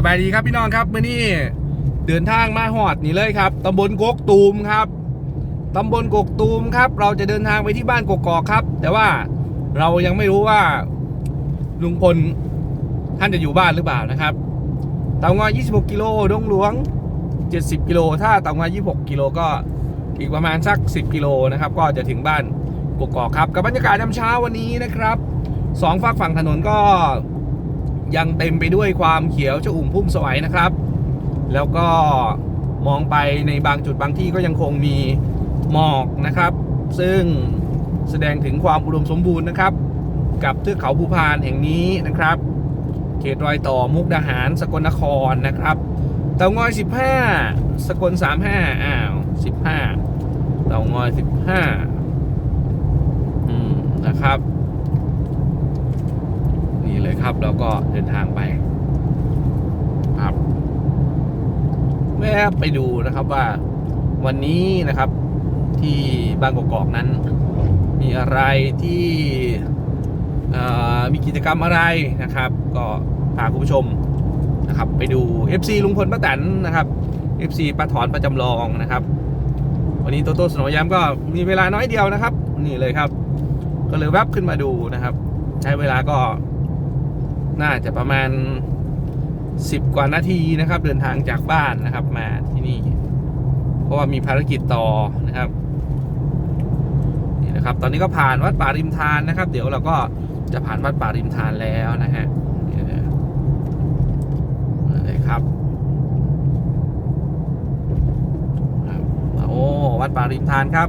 สบายดีครับพี่น้องครับมื่อนี้เดินทางมาหอดนี่เลยครับตำบลกกตูมครับตำบลกกตูมครับ เราจะเดินทางไปที่บ้านกกอกครับ แต่ว่าเรายังไม่รู้ว่าลุงพลท่านจะอยู่บ้านหรือเปล่านะครับเตางอย26 กิโลดงหลวง 70 กิโล ถ้าเตางอย26 กิโลก็อีกประมาณสัก 10 กิโลนะครับ ก็จะถึงบ้านกกอกครับ กับบรรยากาศยามเช้าวันนี้นะครับสองฝั่งฝั่งถนนก็ ยังเต็มไปด้วยความเขียวชอุ่มพุ่มสวยนะครับ แล้วก็มองไปในบางจุดบางที่ก็ยังคงมีหมอกนะครับ ซึ่งแสดงถึงความอุดมสมบูรณ์นะครับ กับเทือกเขาภูพานแห่งนี้นะครับ เขตรอยต่อมุกดาหาร สกลนครนะครับเตางอย 15 สกล 35 อ้าว 15เตางอย 15 อืมนะครับ นี่เลยครับ แล้วก็เดินทางไปครับแวะไปดูนะครับว่าวันนี้นะครับที่บางกอกนั้น มีอะไรที่มีกิจกรรมอะไรนะครับ ก็พาคุณผู้ชมนะครับไปดู FC ลุงพลป้าแตนนะครับ FC ป้าถอนประจำลองนะครับ วันนี้โตโต้สโนวยามก็มีเวลาน้อยเดียวนะครับ นี่เลยครับ ก็เลยแวบขึ้นมาดูนะครับ ใช้เวลาก็ น่าจะประมาณ 10 กว่านาทีนะครับ เดินทางจากบ้านนะครับ มาที่นี่ เพราะว่ามีภารกิจต่อนะครับนี่นะครับ ตอนนี้ก็ผ่านวัดป่าริมทานนะครับ เดี๋ยวเราก็จะผ่านวัดป่าริมทานแล้วนะฮะนี่เลยเลยครับครับโอ้วัดป่าริมทานครับ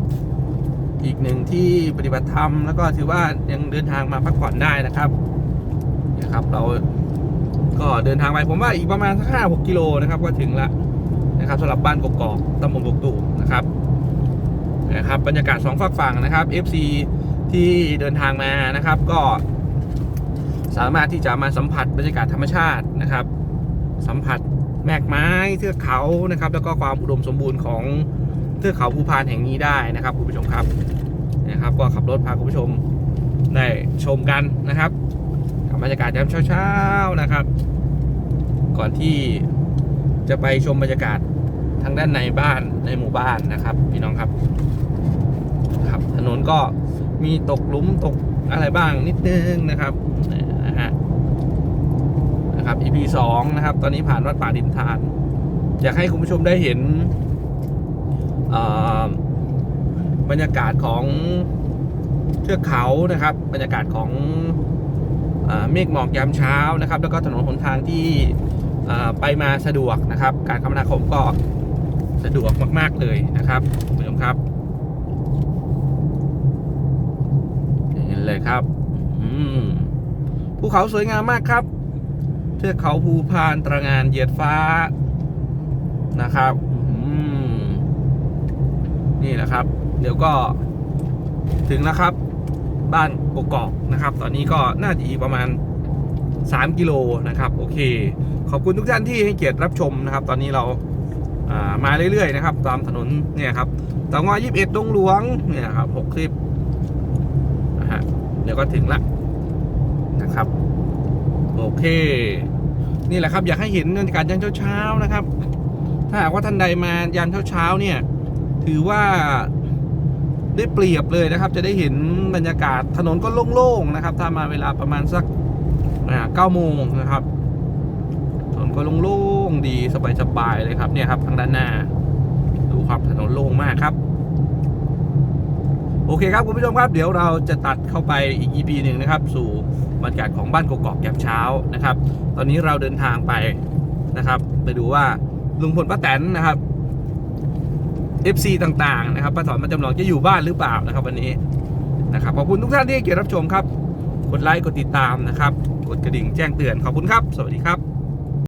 อีกหนึ่งที่ปฏิบัติธรรม แล้วก็ถือว่ายังเดินทางมาพักผ่อนได้นะครับ นะครับ เราก็เดินทางไปผมว่าอีกประมาณสักห้าหกกิโลนะครับก็ถึงละนะครับสำหรับบ้านกกอกตำบลกกตูนะครับนะครับบรรยากาศสองฝั่งฝั่งนะครับ FC ที่เดินทางมานะครับ ก็สามารถที่จะมาสัมผัสบรรยากาศธรรมชาตินะครับ สัมผัสแมกไม้เทือกเขานะครับ แล้วก็ความอุดมสมบูรณ์ของเทือกเขาภูพานแห่งนี้ได้นะครับคุณผู้ชมครับนะครับ ก็ขับรถพาคุณผู้ชมได้ชมกันนะครับ บรรยากาศยามเช้าๆนะครับ ก่อนที่จะไปชมบรรยากาศทางด้านในบ้านในหมู่บ้านนะครับ พี่น้องครับครับ ถนนก็มีตกหลุมตกอะไรบ้างนิดนึงนะครับนะฮะนะครับ EP สองนะครับ ตอนนี้ผ่านวัดป่าดิมทาน อยากให้คุณผู้ชมได้เห็นเอ่อบรรยากาศของเทือกเขานะครับ บรรยากาศของ เมฆหมอกยามเช้านะครับ แล้วก็ถนนหนทางที่ไปมาสะดวกนะครับ การคมนาคมก็สะดวกมาก ๆ เลยนะครับคุณผู้ชมครับเห็นเลยครับภูเขาสวยงามมากครับ เทือกเขาภูพานตระงานเหยียดฟ้านะครับนี่แหละครับ เดี๋ยวก็ถึงแล้วครับ บ้านกกอกนะครับ ตอนนี้ก็น่าจะอีกประมาณ 3 กิโลนะครับ โอเค ขอบคุณทุกท่านที่ให้เกียรติรับชมนะครับ ตอนนี้เราามาเรื่อยๆนะครับ ตามถนนเนี่ยครับเตางอย21ดงหลวงเนี่ยครับ6คลิปนะฮะเดี๋ยวก็ถึงละนะครับ โอเค นี่แหละครับ อยากให้เห็นบรรยากาศยามเช้าๆนะครับ ถ้าหากว่าท่านใดมายามเช้าๆเนี่ย ถือว่า ได้เปรียบเลยนะครับ จะได้เห็นบรรยากาศถนนก็โล่งๆนะครับ ถ้ามาเวลาประมาณสักเก้าโมงนะครับถนนก็โล่งๆดีสบายๆเลยครับเนี่ยครับทางด้านหน้า ดูครับถนนโล่งมากครับโอเคครับคุณผู้ชมครับเดี๋ยวเราจะตัดเข้าไปอีก EP หนึ่งนะครับ สู่บรรยากาศของบ้านกกอกยามเช้านะครับ ตอนนี้เราเดินทางไปนะครับ ไปดูว่าลุงพลป้าแตนนะครับ FC ต่างๆนะครับป้าถอนมาจำลองจะอยู่บ้านหรือเปล่านะครับ วันนี้นะครับขอบคุณทุกท่านที่เกียรติรับชมครับ กดไลค์กดติดตามนะครับ กดกระดิ่งแจ้งเตือนขอบคุณครับ สวัสดีครับ